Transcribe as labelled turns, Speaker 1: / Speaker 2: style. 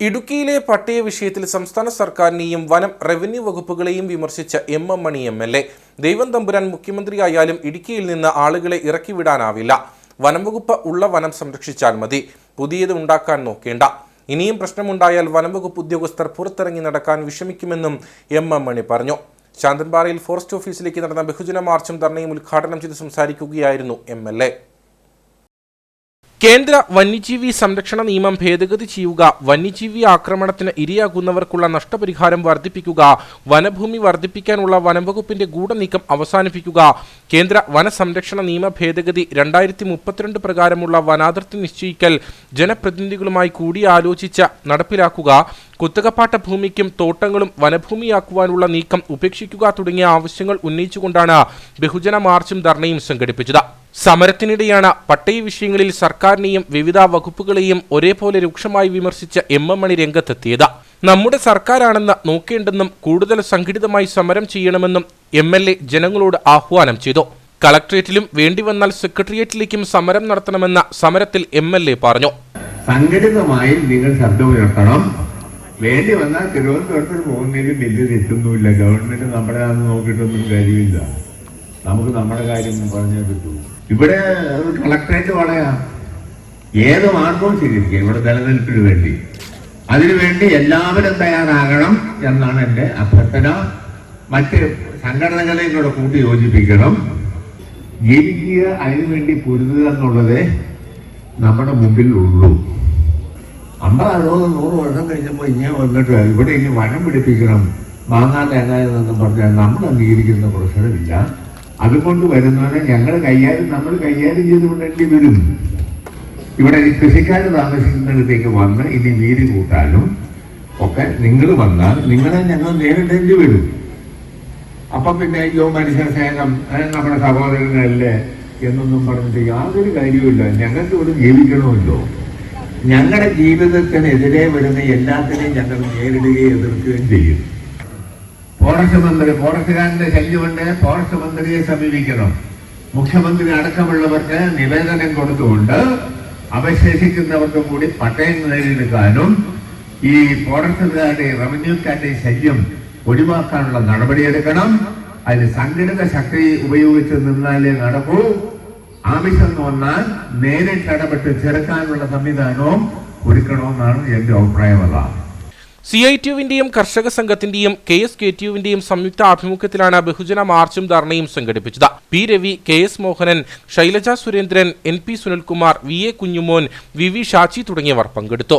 Speaker 1: ഇടുക്കിയിലെ പട്ടയ വിഷയത്തിൽ സംസ്ഥാന സർക്കാരിനെയും വനം റവന്യൂ വകുപ്പുകളെയും വിമർശിച്ച M M Mani M L A. ദൈവം തമ്പുരാൻ മുഖ്യമന്ത്രിയായാലും ഇടുക്കിയിൽ നിന്ന് ആളുകളെ ഇറക്കിവിടാനാവില്ല വനം വകുപ്പ് ഉള്ള വനം സംരക്ഷിച്ചാൽ മതി. പുതിയത് ഉണ്ടാക്കാൻ നോക്കേണ്ട. ഇനിയും പ്രശ്നമുണ്ടായാൽ വനംവകുപ്പ് ഉദ്യോഗസ്ഥർ പുറത്തിറങ്ങി നടക്കാൻ വിഷമിക്കുമെന്നും എം എം മണി പറഞ്ഞു. ശാന്തൻപാറയിൽ ഫോറസ്റ്റ് ഓഫീസിലേക്ക് നടന്ന ബഹുജന മാർച്ചും ധർണയും ഉദ്ഘാടനം ചെയ്ത് സംസാരിക്കുകയായിരുന്നു എം എൽ എ. കേന്ദ്ര വന്യജീവി സംരക്ഷണ നിയമം ഭേദഗതി ചെയ്യുക വന്യജീവി ആക്രമണത്തിന് ഇരയാകുന്നവർക്കുള്ള നഷ്ടപരിഹാരം വർദ്ധിപ്പിക്കുക വനഭൂമി വർദ്ധിപ്പിക്കാനുള്ള വനംവകുപ്പിന്റെ ഗൂഢനീക്കം അവസാനിപ്പിക്കുക. കേന്ദ്ര വനസംരക്ഷണ നിയമ ഭേദഗതി രണ്ടായിരത്തി മുപ്പത്തിരണ്ട് പ്രകാരമുള്ള വനാതിർത്തി നിശ്ചയിക്കൽ ജനപ്രതിനിധികളുമായി കൂടിയാലോചിച്ച് നടപ്പിലാക്കുക. കുത്തകപ്പാട്ട ഭൂമിക്കും തോട്ടങ്ങളും വനഭൂമിയാക്കുവാനുള്ള നീക്കം ഉപേക്ഷിക്കുക തുടങ്ങിയ ആവശ്യങ്ങൾ ഉന്നയിച്ചുകൊണ്ടാണ് ബഹുജന മാർച്ചും ധർണയും സംഘടിപ്പിച്ചത്. സമരത്തിനിടെയാണ് പട്ടയ വിഷയങ്ങളിൽ സർക്കാരിനെയും വിവിധ വകുപ്പുകളെയും ഒരേപോലെ രൂക്ഷമായി വിമർശിച്ച എം എം മണി രംഗത്തെത്തിയത്. നമ്മുടെ സർക്കാരാണെന്ന് നോക്കേണ്ടെന്നും കൂടുതൽ സംഘടിതമായി സമരം ചെയ്യണമെന്നും എം എൽ എ ജനങ്ങളോട് ആഹ്വാനം ചെയ്തു. കളക്ട്രേറ്റിലും വേണ്ടിവന്നാൽ സെക്രട്ടേറിയറ്റിലേക്കും സമരം നടത്തണമെന്ന് സമരത്തിൽ എം എൽ എ പറഞ്ഞു.
Speaker 2: സംഘടിതമായി നിങ്ങൾ ശബ്ദമുയർത്തണം വേണ്ടി വന്നാൽ തിരുവനന്തപുരത്ത് പോകുന്നതിന് വലിയ തെറ്റൊന്നുമില്ല. ഗവൺമെന്റ് നമ്മളെ നോക്കിയിട്ടൊന്നും കാര്യമില്ല. നമുക്ക് നമ്മുടെ കാര്യം പറഞ്ഞേ പറ്റൂ. ഇവിടെ കളക്ടറേറ്റ് വളയാ ഏത് മാർഗവും സ്വീകരിക്കുക ഇവിടെ നിലനിൽപ്പിന് വേണ്ടി. അതിനുവേണ്ടി എല്ലാവരും തയ്യാറാകണം എന്നാണ് എന്റെ അഭ്യർത്ഥന. മറ്റ് സംഘടനകളെയും കൂടെ കൂട്ടി യോജിപ്പിക്കണം. ജീവിക്കുക അതിനുവേണ്ടി പൊരുതുക എന്നുള്ളത് നമ്മുടെ മുമ്പിൽ ഉള്ളൂ. അമ്പത് അറുപത് നൂറ് വർഷം കഴിഞ്ഞപ്പോൾ ഇങ്ങനെ വന്നിട്ട് ഇവിടെ ഇനി വനം പിടിപ്പിക്കണം മാങ്ങാ തേങ്ങ എന്നൊന്നും പറഞ്ഞാൽ നമ്മൾ അംഗീകരിക്കുന്ന പ്രശ്നമില്ല. അതുകൊണ്ട് വരുന്നവരെ ഞങ്ങൾ കൈകാര്യം നമ്മൾ കൈകാര്യം ചെയ്ത് വരും ഇവിടെ ഈ കൃഷിക്കാർ താമസിക്കുന്നിടത്തേക്ക് വന്ന് ഇനി വീട് കൂട്ടാനും ഒക്കെ നിങ്ങൾ വന്നാൽ നിങ്ങളെ ഞങ്ങൾ നേരിടേണ്ടി വരും. അപ്പൊ പിന്നെ അയ്യോ മനുഷ്യ സ്നേഹം നമ്മുടെ സഹോദരനല്ലേ എന്നൊന്നും പറഞ്ഞിട്ട് യാതൊരു കാര്യവുമില്ല ഞങ്ങൾക്ക് ഇവിടെ ജീവിക്കണമല്ലോ. ഞങ്ങളുടെ ജീവിതത്തിനെതിരെ വരുന്ന എല്ലാത്തിനെയും ഞങ്ങൾ നേരിടുകയും എതിർക്കുകയും ചെയ്യും. ഫോറസ്റ്റ് മന്ത്രി ഫോറസ്റ്റുകാരന്റെ ശല്യമുണ്ട്. ഫോറസ്റ്റ് മന്ത്രിയെ സമീപിക്കണം. മുഖ്യമന്ത്രി അടക്കമുള്ളവർക്ക് നിവേദനം കൊടുത്തുകൊണ്ട് അവശേഷിക്കുന്നവർക്കും കൂടി പട്ടയം നേടിയെടുക്കാനും ഈ ഫോറസ്റ്റുകാരുടെ റവന്യൂക്കാരുടെ ശല്യം ഒഴിവാക്കാനുള്ള നടപടിയെടുക്കണം. അതിന് സംഘടിത ശക്തി ഉപയോഗിച്ച് നിന്നാലേ നടക്കൂ. ആവശ്യം വന്നാൽ നേരിട്ട് ഇടപെട്ട് ചെറുക്കാനുള്ള സംവിധാനവും ഒരുക്കണമെന്നാണ് എന്റെ അഭിപ്രായം. അതാണ്
Speaker 1: സി ഐ ടിയുവിന്റെയും കർഷക സംഘത്തിന്റെയും കെ എസ് കെ ടിയുവിന്റെയും സംയുക്ത ആഭിമുഖ്യത്തിലാണ് ബഹുജന മാർച്ചും ധർണയും സംഘടിപ്പിച്ചത്. P Ravi K S Mohanan Shailaja Surendran N P Sunilkumar V A Kunjumon V V Shachi തുടങ്ങിയവർ പങ്കെടുത്തു.